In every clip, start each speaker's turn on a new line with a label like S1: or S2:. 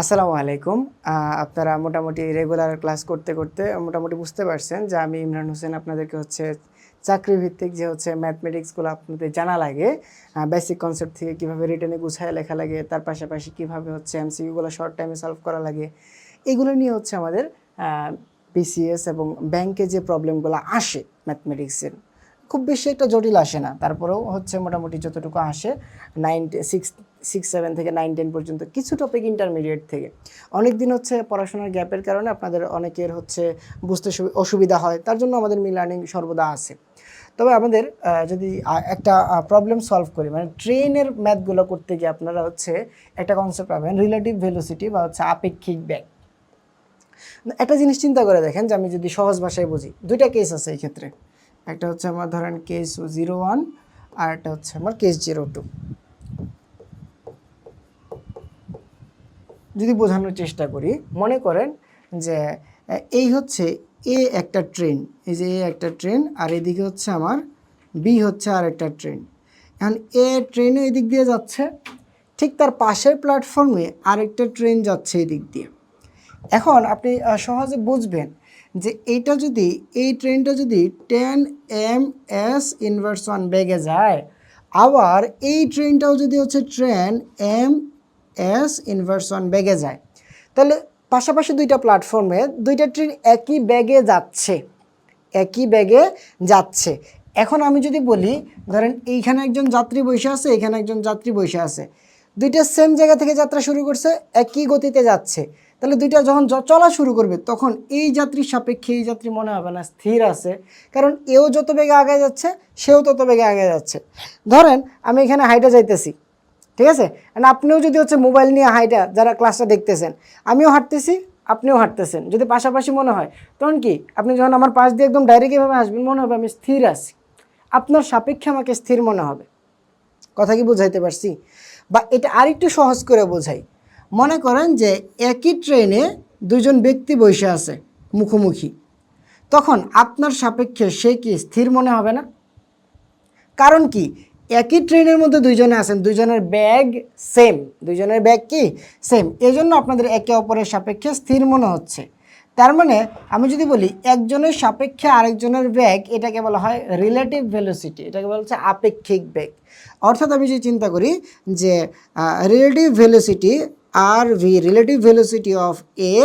S1: আসসালামু আলাইকুম। আপনারা মোটামুটি রেগুলার ক্লাস করতে করতে মোটামুটি বুঝতে পারছেন যে আমি ইমরান হোসেন আপনাদেরকে হচ্ছে চাকরি ভিত্তিক যে হচ্ছে ম্যাথমেটিক্সগুলো আপনাদের জানা লাগে বেসিক কনসেপ্ট থেকে কীভাবে রিটার্নে গুছায় লেখা লাগে, তার পাশাপাশি কীভাবে হচ্ছে এমসিকিউগুলো শর্ট টাইমে সলভ করা লাগে, এগুলো নিয়ে হচ্ছে আমাদের বিসিএস এবং ব্যাংকে যে প্রবলেমগুলো আসে ম্যাথমেটিক্সের খুব বেশি একটা জটিল আসে না। তারপরেও হচ্ছে মোটামুটি যতটুকু আসে নাইন সিক্স সিক্স সেভেন থেকে নাইন টেন পর্যন্ত কিছু টপিক ইন্টারমিডিয়েট থেকে। অনেক দিন হচ্ছে পড়াশোনার গ্যাপের কারণে আপনাদের অনেকের হচ্ছে বুঝতে অসুবিধা হয়, তার জন্য আমাদের মি লার্নিং সর্বদা আছে। তবে আমাদের যদি একটা প্রবলেম সলভ করি মানে ট্রেনের ম্যাথগুলো করতে গিয়ে আপনারা হচ্ছে একটা কনসেপ্ট পাবেন রিলেটিভ ভেলোসিটি বা হচ্ছে আপেক্ষিক ব্যাগ একটা জিনিস চিন্তা করে দেখেন যে আমি যদি সহজ ভাষায় বুঝি, দুইটা কেস আছে এই ক্ষেত্রে। একটা হচ্ছে আমার ধরেন কেস জিরো ওয়ান আর একটা হচ্ছে আমার কেস জিরো টু যদি বোঝানোর চেষ্টা করি, মনে করেন যে এই হচ্ছে এ একটা ট্রেন, এই যে এ একটা ট্রেন আর এদিকে হচ্ছে আমার বি হচ্ছে আর একটা ট্রেন। এখন এ ট্রেনে এদিক দিয়ে যাচ্ছে, ঠিক তার পাশের প্ল্যাটফর্মে আরেকটা ট্রেন যাচ্ছে এদিক দিয়ে। এখন আপনি সহজে বুঝবেন যে এইটা যদি, এই ট্রেনটা যদি ten M S inverse one বেগে যায়, আবার এই ট্রেনটাও যদি হচ্ছে train M S inverse one বেগে যায়। তাহলে পাশাপাশি দুইটা প্ল্যাটফর্মে দুইটা ট্রেন একই ব্যাগে যাচ্ছে, একই ব্যাগে যাচ্ছে। এখন আমি যদি বলি, ধরেন এইখানে একজন যাত্রী বসে আছে, এখানে একজন যাত্রী বসে আছে। দুইটা সেম জায়গা থেকে যাত্রা শুরু করছে, একই গতিতে যাচ্ছে। তাহলে দুইটা যখন চলা শুরু করবে, তখন এই যাত্রীর সাপেক্ষে এই যাত্রী মনে হবে না স্থির আছে, কারণ এও যত বেগে আগে যাচ্ছে, সেও তত বেগে আগে যাচ্ছে। ধরেন আমি এখানে হাইটে যাইতেছি ঠিক আছে? আর আপনিও যদি হচ্ছে মোবাইল নিয়ে হাইটা যারা ক্লাসটা দেখতেছেন, আমিও হাঁটতেছি, আপনিও হাঁটতেছেন। যদি পাশাপাশি মনে হয়, তখন কি? আপনি যখন আমার পাশ দিয়ে একদম ডাইরেক্ট এভাবে আসবেন মনে হবে আমি স্থির আছি। আপনার সাপেক্ষে আমাকে স্থির মনে হবে। কথা কি বুঝাইতে পারছি? বা এটা আরেকটু সহজ করে বোঝাই। মনে করেন যে একই ট্রেনে দুজন ব্যক্তি বসে আছে, মুখোমুখি। তখন আপনার সাপেক্ষে সে কি স্থির মনে হবে না? কারণ কি? একই ট্রেনের মধ্যে দুইজনে আছেন, দুইজনের ব্যাগ সেম দুইজনের ব্যাগ কি? সেম এই জন্য আপনাদের একে অপরের সাপেক্ষে স্থির মনে হচ্ছে। তার মানে আমি যদি বলি একজনের সাপেক্ষে আরেকজনের ব্যাগ এটাকে বলা হয় রিলেটিভ ভেলোসিটি এটাকে বলা হচ্ছে আপেক্ষিক ব্যাগ অর্থাৎ আমি যদি চিন্তা করি যে relative velocity R V relative velocity of A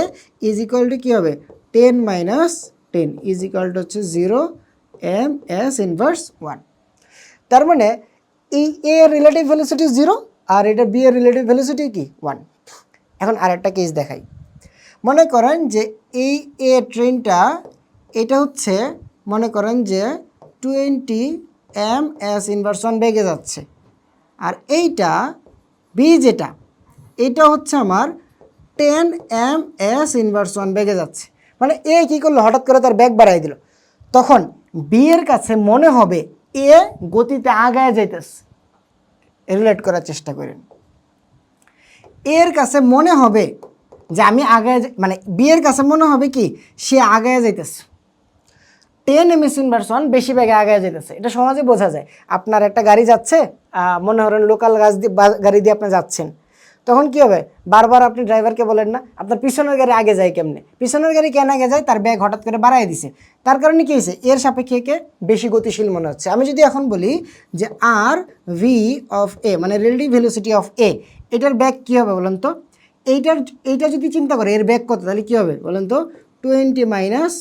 S1: is equal to কী হবে? Ten minus ten is equal to হচ্ছে zero M S inverse one তার মানে এই এ এর রিলেটিভ ভেলোসিটি জিরো আর এটা বি এর রিলেটিভ ভেলোসিটি কি? ওয়ান এখন আরেকটা কেস দেখাই। মনে করেন যে এই এ ট্রেনটা এটা হচ্ছে, মনে করেন যে টোয়েন্টি এম এস ইনভার্সন বেগে যাচ্ছে। আর এইটা বি যেটা, এটা হচ্ছে আমার টেন এম এস ইনভার্সন বেগে যাচ্ছে। মানে এ কী করল? হঠাৎ করে তার ব্যাগ বাড়াই দিল। তখন বি এর কাছে মনে হবে এ গতিতে আগায় যাইতেছে। রিলেট করার চেষ্টা করেন। এর কাছে মনে হবে যে আমি আগায় মানে বিয়ের কাছে মনে হবে কি, সে আগায় যাইতেছে। টেন এম এস ইনভার্সন বেশি বেগে আগায় যেতেছে এটা সহজে বোঝা যায়। আপনার একটা গাড়ি যাচ্ছে মনে করেন লোকাল গাছ দিয়ে গাড়ি দিয়ে আপনি যাচ্ছেন। তখন কি হবে? বারবার আপনি ড্রাইভারকে বলেন না, আপনার পিছনের গাড়ি আগে যায় কেমনে? পিছনের গাড়ি কেন আগে যায়? তার ব্যাগ হঠাৎ করে বাড়াই দিছে। তার কারণে কি হয়েছে? এর সাপেক্ষে একে বেশি গতিশীল মনে হচ্ছে। আমি যদি এখন বলি যে আর ভি অফ এ মানে রিলেটিভ ভেলোসিটি অফ এ এটার ব্যাগ কী হবে বলেন তো? এইটার, এইটা যদি চিন্তা করে, এর ব্যাগ কত? তাহলে কী হবে বলেন তো? Twenty minus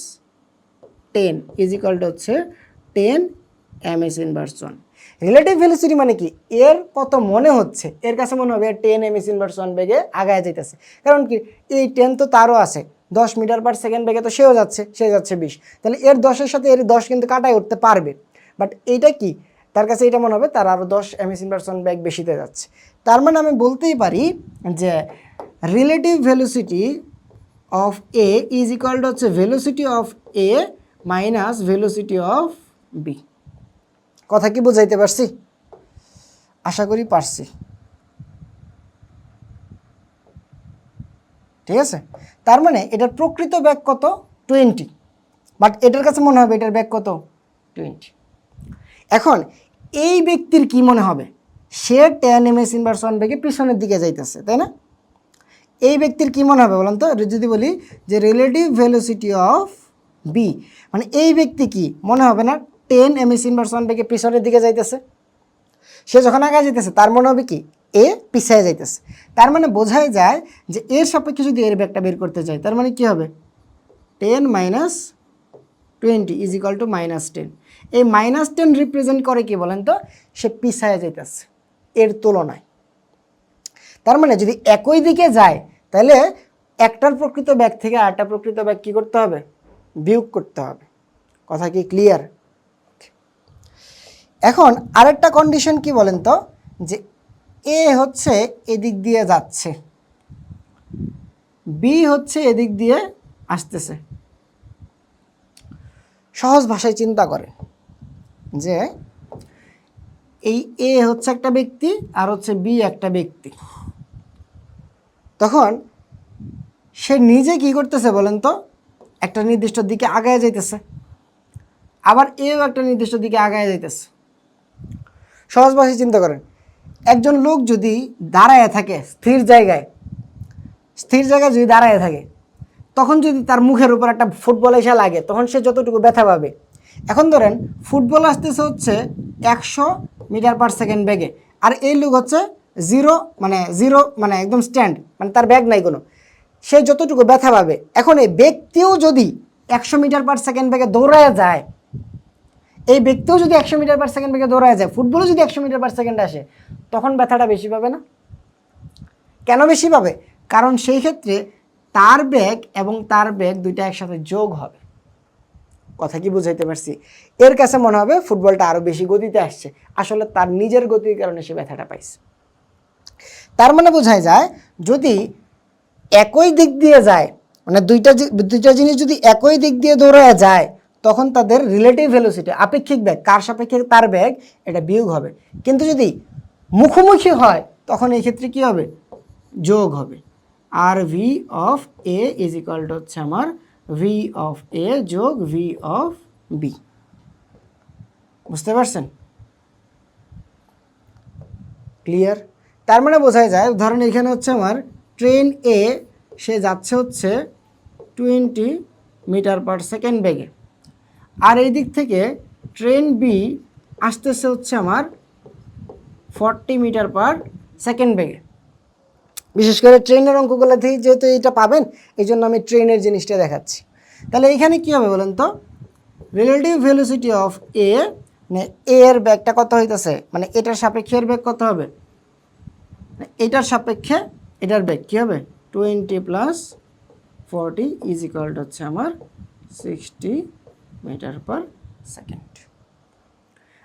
S1: ten is equal to হচ্ছে ten M S inverse relative velocity মানে কি? এর কত মনে হচ্ছে? এর কাছে মনে হবে ten M S inverse one বেগে আগায় যাইতেছে। কারণ কি? এই টেন তো তারও আছে। দশ মিটার পার সেকেন্ড বেগে তো সেও যাচ্ছে, সে যাচ্ছে বিশ। তাহলে এর দশের সাথে এর দশ কিন্তু কাটায় উঠতে পারবে। বাট এইটা কি? তার কাছে এটা মনে হবে, তার আরও দশ এম এস ইনভার্স ওয়ান ব্যাগ বেশিতে যাচ্ছে। তার মানে আমি বলতেই পারি যে relative velocity of A is equal to হচ্ছে velocity of A minus velocity of B কথা কি বুঝাইতে পারছি? আশা করি পারছি। ঠিক আছে? তার মানে এটার প্রকৃত ব্যাগ কত? টোয়েন্টি। বাট এটার কাছে মনে হবে এটার ব্যাগ কত? টোয়েন্টি। এখন এই ব্যক্তির কি মনে হবে? সে ten M S inverse one ব্যাগে পিছনের দিকে যাইতেছে, তাই না? এই ব্যক্তির কী মনে হবে বলেন তো? যদি বলি যে রিলেটিভ ভেলোসিটি অফ বি মানে এই ব্যক্তি কি? মনে হবে না ten M S inverse one বেগে পিছনের দিকে যাইতেছে। সে যখন আগে যেতেছে তার মনে হবে কি? এ পিছিয়ে যাইতেছে। তার মানে বোঝাই যায় যে এর সাপেক্ষে যদি এর ব্যাগটা বের করতে চাই তার মানে কি হবে? Ten minus twenty is equal to minus ten. এই মাইনাস টেন রিপ্রেজেন্ট করে কি বলেন তো? সে পিছায় যাইতেছে, এর তুলনায়। তার মানে যদি একই দিকে যায়, তাহলে একটার প্রকৃত ব্যাগ থেকে আরেকটা প্রকৃত ব্যাগ কী করতে হবে? বিয়োগ করতে হবে। কথা কি ক্লিয়ার এখন আরেকটা কন্ডিশন কি বলেন তো? যে এ হচ্ছে এদিক দিয়ে যাচ্ছে। বি হচ্ছে এদিক দিয়ে আসতেছে। সহজ ভাষায় চিন্তা করে যে এই এ হচ্ছে একটা ব্যক্তি আর হচ্ছে বি একটা ব্যক্তি। তখন সে নিজে কি করতেছে বলেন তো? একটা নির্দিষ্ট দিকে আগায় যাইতেছে। আবার এও একটা নির্দিষ্ট দিকে আগায় যাইতেছে। সহজ চিন্তা করেন। একজন লোক যদি দাঁড়ায় থাকে স্থির জায়গায় স্থির জায়গায় যদি দাঁড়ায় থাকে, তখন যদি তার মুখের উপর একটা ফুটবল এসে লাগে, তখন সে যতটুকু ব্যথা পাবে। এখন ধরেন, ফুটবল আসতেছে হচ্ছে একশো মিটার পার সেকেন্ড ব্যাগে আর এই লোক হচ্ছে জিরো মানে জিরো মানে একদম স্ট্যান্ড মানে তার ব্যাগ নাই কোনো। সে যতটুকু ব্যথা পাবে, এখন এই ব্যক্তিও যদি একশো মিটার পার সেকেন্ড ব্যাগে দৌড়ায় যায় এই ব্যক্তিও যদি একশো মিটার পার সেকেন্ড বেগে দৌড়ায় যায়, ফুটবলও যদি একশো মিটার পার সেকেন্ড আসে, তখন ব্যথাটা বেশি পাবে না? কেন বেশি পাবে? কারণ সেই ক্ষেত্রে তার ব্যাগ এবং তার ব্যাগ দুইটা একসাথে যোগ হবে। কথা কি বুঝাইতে পারছি? এর কাছে মনে হবে ফুটবলটা আরও বেশি গতিতে আসছে। আসলে তার নিজের গতির কারণে সে ব্যথাটা পাইছে। তার মানে বোঝায় যায়, যদি একই দিক দিয়ে যায় মানে দুইটা দুইটা জিনিস যদি একই দিক দিয়ে দৌড়ায় যায় তখন তাদের রিলেটিভ ভেলোসিটি আপেক্ষিক ব্যাগ কার সাপেক্ষে তার ব্যাগ এটা বিয়োগ হবে। কিন্তু যদি মুখোমুখি হয়, তখন এই ক্ষেত্রে কি হবে? যোগ হবে। আর V of A is equal to হচ্ছে আমার ভি অফ এ যোগ ভি অফ বি বুঝতে পারছেন? ক্লিয়ার তার মানে বোঝাই যায়, ধরেন এখানে হচ্ছে আমার ট্রেন এ সে যাচ্ছে হচ্ছে টোয়েন্টি মিটার পার সেকেন্ড বেগে। আর এই দিক থেকে ট্রেন বি আসতেছে হচ্ছে আমার ফর্টি মিটার পার সেকেন্ড বেগে। বিশেষ করে ট্রেনের অঙ্কগুলো থেকে যেহেতু এটা পাবেন এই জন্য আমি ট্রেনের জিনিসটা দেখাচ্ছি। তাহলে এখানে কী হবে বলেন তো? রিলেটিভ ভেলোসিটি অফ এ মানে এ এর ব্যাগটা কত হইতেছে? মানে এটার সাপেক্ষে এর ব্যাগ কত হবে? মানে এটার সাপেক্ষে এটার ব্যাগ কী হবে? টোয়েন্টি প্লাস ফর্টি ইজ হচ্ছে আমার সিক্সটি মিটার পার সেকেন্ড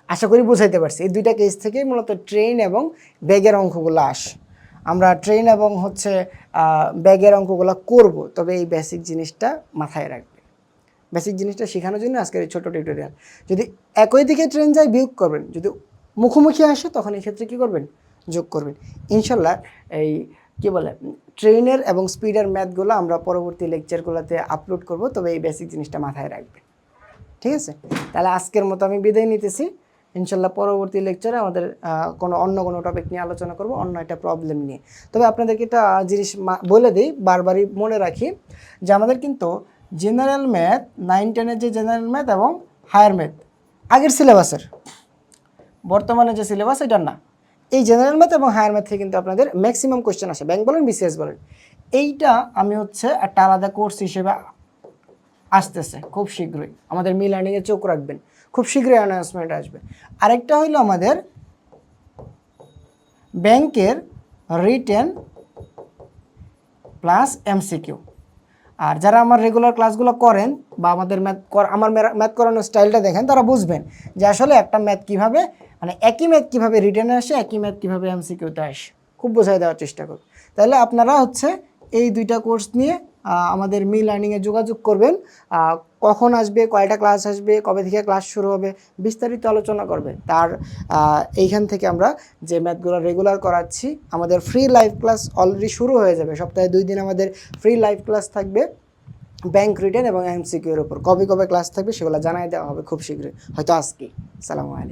S1: আশা করি বুঝাইতে পারছি। এই দুইটা কেস থেকেই মূলত ট্রেন এবং ব্যাগের অঙ্কগুলো আসে। আমরা ট্রেন এবং হচ্ছে ব্যাগের অঙ্কগুলো করব, তবে এই বেসিক জিনিসটা মাথায় রাখবে। বেসিক জিনিসটা শেখানোর জন্য আজকের এই ছোটো টিউটোরিয়াল যদি একই দিকে ট্রেন যায়, বিয়োগ করবেন। যদি মুখোমুখি আসে, তখন এই ক্ষেত্রে কী করবেন? যোগ করবেন। ইনশাল্লাহ এই, কী বলে ট্রেনের এবং স্পিডের ম্যাথগুলো আমরা পরবর্তী লেকচারগুলোতে আপলোড করব, তবে এই বেসিক জিনিসটা মাথায় রাখবে ঠিক আছে? তাহলে আজকের মতো আমি বিদায় নিতেছি। ইনশাল্লাহ পরবর্তী লেকচারে আমাদের কোনো অন্য কোনো টপিক নিয়ে আলোচনা করব, অন্য একটা প্রবলেম নিয়ে। তবে আপনাদেরকে একটা জিনিস বলে দিই, বারবারই মনে রাখি, যে আমাদের কিন্তু জেনারেল ম্যাথ নাইন টেনের যে জেনারেল ম্যাথ এবং হায়ার ম্যাথ আগের সিলেবাসের বর্তমানে যে সিলেবাস এটা না। এই জেনারেল ম্যাথ এবং হায়ার ম্যাথ থেকে কিন্তু আপনাদের ম্যাক্সিমাম কোয়েশ্চেন আসে। ব্যাংক বলেন বিসিএস বলেন। এইটা আমি হচ্ছে একটা আলাদা কোর্স হিসেবে আসতেছে, খুব শীঘ্রই। আমাদের মি লার্নিংয়ে চোখ রাখবেন। খুব শীঘ্রই অ্যানাউন্সমেন্ট আসবে। আরেকটা হইল আমাদের ব্যাংকের রিটেন প্লাস এমসিকিউ। আর যারা আমার রেগুলার ক্লাসগুলো করেন বা আমাদের ম্যাথ আমার ম্যাথ করানোর স্টাইলটা দেখেন, তারা বুঝবেন যে আসলে একটা ম্যাথ কীভাবে মানে একই ম্যাথ কীভাবে রিটেনে আসে, একই ম্যাথ কীভাবে এমসিকিউতে আসে। খুব বোঝাই দেওয়ার চেষ্টা করুন। তাহলে আপনারা হচ্ছে এই দুইটা কোর্স নিয়ে আমাদের মি লার্নিংয়ে যোগাযোগ করবেন। কখন আসবে, কয়টা ক্লাস আসবে, কবে থেকে ক্লাস শুরু হবে, বিস্তারিত আলোচনা করবে। তার এইখান থেকে আমরা যে ম্যাথগুলো রেগুলার করাচ্ছি, আমাদের ফ্রি লাইভ ক্লাস অলরেডি শুরু হয়ে যাবে। সপ্তাহে দুই দিন আমাদের ফ্রি লাইভ ক্লাস থাকবে ব্যাংক রিটার্ন এবং এমসিকিউর উপর। কবে কবে ক্লাস থাকবে সেগুলো জানাই দেওয়া হবে খুব শীঘ্রই। হয়তো আজকেই। সালামু আলাইকুম।